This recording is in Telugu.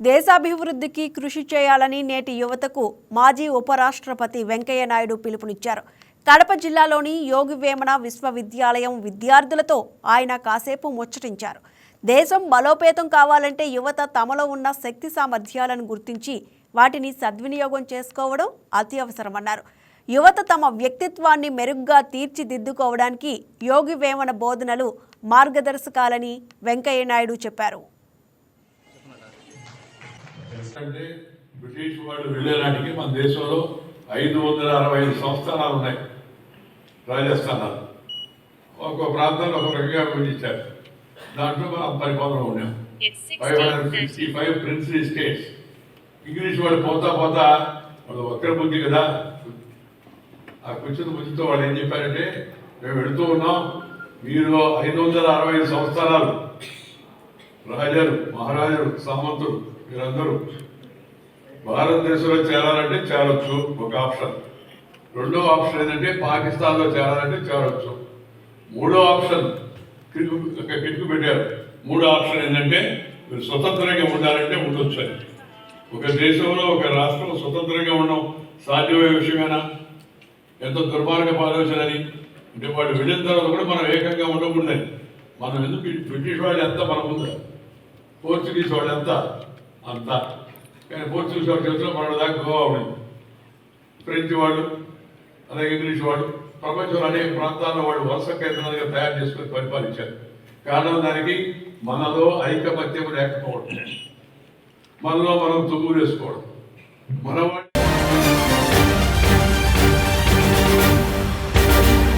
దేశాభివృద్ధికి కృషి చేయాలని నేటి యువతకు మాజీ ఉపరాష్ట్రపతి వెంకయ్య నాయుడు పిలుపునిచ్చారు. కడప జిల్లాలోని యోగివేమన విశ్వవిద్యాలయం విద్యార్థులతో ఆయన కాసేపు ముచ్చటించారు. దేశం బలోపేతం కావాలంటే యువత తమలో ఉన్న శక్తి సామర్థ్యాలను గుర్తించి వాటిని సద్వినియోగం చేసుకోవడం అత్యవసరమన్నారు. యువత తమ వ్యక్తిత్వాన్ని మెరుగ్గా తీర్చిదిద్దుకోవడానికి యోగి వేమన బోధనలు మార్గదర్శకాలని వెంకయ్య నాయుడు చెప్పారు. అంటే బ్రిటిష్ వాళ్ళు వెళ్ళేనాటికి మన దేశంలో ఐదు వందల అరవై ఐదు సంస్థానాలు ఉన్నాయి. రాజస్థానాలు. ఒక్కో ప్రాంతాల్లో ఒక రకంగా విభజించారు. దాంట్లో మనం పరిపాలన ఉన్నాం. Five hundred sixty five principal states English వాళ్ళు పోతా పోతా వాళ్ళు ఒక్కరి బుద్ధి కదా. ఆ కూర్చుని బుద్ధితో వాళ్ళు ఏం చెప్పారంటే మేము వెళుతూ ఉన్నాం. మీరు ఐదు వందల అరవై ఐదు సంవత్సరాలు రాజాలు మహారాజులు సామంతులు వీరందరూ. భారతదేశంలో చేరాలంటే చేరొచ్చు ఒక ఆప్షన్. రెండో ఆప్షన్ ఏంటంటే పాకిస్తాన్లో చేరాలంటే చేరొచ్చు. మూడో ఆప్షన్ కిటుకు ఒక కిటుకు పెట్టారు. మూడో ఆప్షన్ ఏంటంటే మీరు స్వతంత్రంగా ఉండాలంటే ఉండొచ్చు అని. ఒక దేశంలో ఒక రాష్ట్రం స్వతంత్రంగా ఉండడం సాధ్యమయ్యే విషయమేనా? ఎంత దుర్మార్గపు ఆలోచన అని అంటే వాళ్ళు వెళ్ళిన తర్వాత కూడా మనం ఏకంగా ఉండకుండా మనం ఎందుకు బ్రిటిష్ వాళ్ళు ఎంత మనకుందా పోర్చుగీస్ వాళ్ళు అంతా. అంత కానీ పోర్చుగీస్ వాళ్ళ చేతిలో మన దాకా గోవా ఉండింది ఫ్రెంచ్ వాళ్ళు అలాగే ఇంగ్లీష్ వాళ్ళు ప్రపంచంలో అనేక ప్రాంతాల్లో వాళ్ళు వలస కేంద్రాలుగా తయారు చేసుకొని పరిపాలించారు. కారణం దానికి మనలో ఐకమత్యం లేకపోవడం. మనలో మనం తుమ్ము వేసుకోవడం. మన